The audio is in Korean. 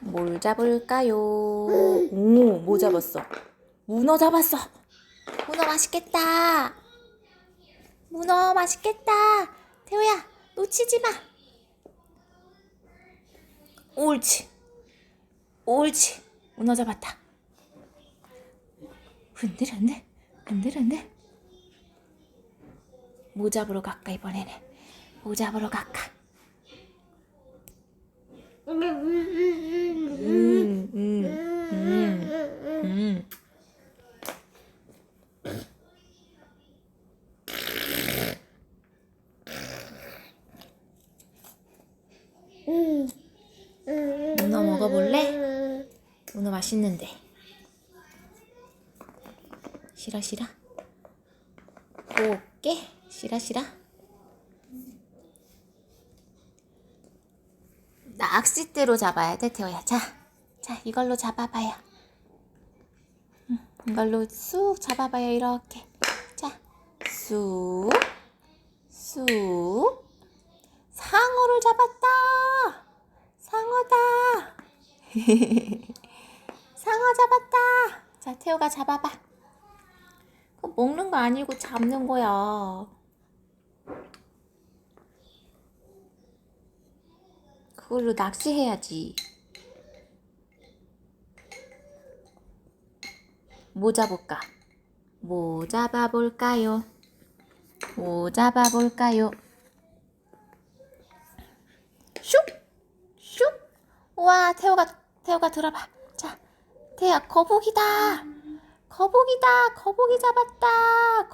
뭘 잡을까요? 오, 뭐 잡았어? 문어 잡았어. 문어 맛있겠다. 문어 맛있겠다. 태호야, 놓치지 마. 옳지. 옳지. 문어 잡았다. 흔들 흔들 흔들 흔들. 뭐 잡으러 갈까 이번에는? 뭐 잡으러 갈까? 음, 음, 음, 음. 문어 먹어볼래? 문어 맛있는데. 싫어 싫어. 또 올게. 싫어 싫어. 낚싯대로 잡아야 돼 태호야. 자, 자 이걸로 잡아봐요. 응, 이걸로 쑥 잡아봐요 이렇게. 자, 쑥, 쑥. 상어를 잡았다. 상어다. 상어 잡았다. 자, 태호가 잡아봐. 그거 먹는 거 아니고 잡는 거야. 그걸로 낚시해야지. 뭐 잡을까? 뭐 잡아볼까요? 뭐 잡아볼까요? 슉! 슉! 우와, 태호가, 태호가 들어봐. 자, 태야, 거북이다! 거북이다! 거북이 잡았다!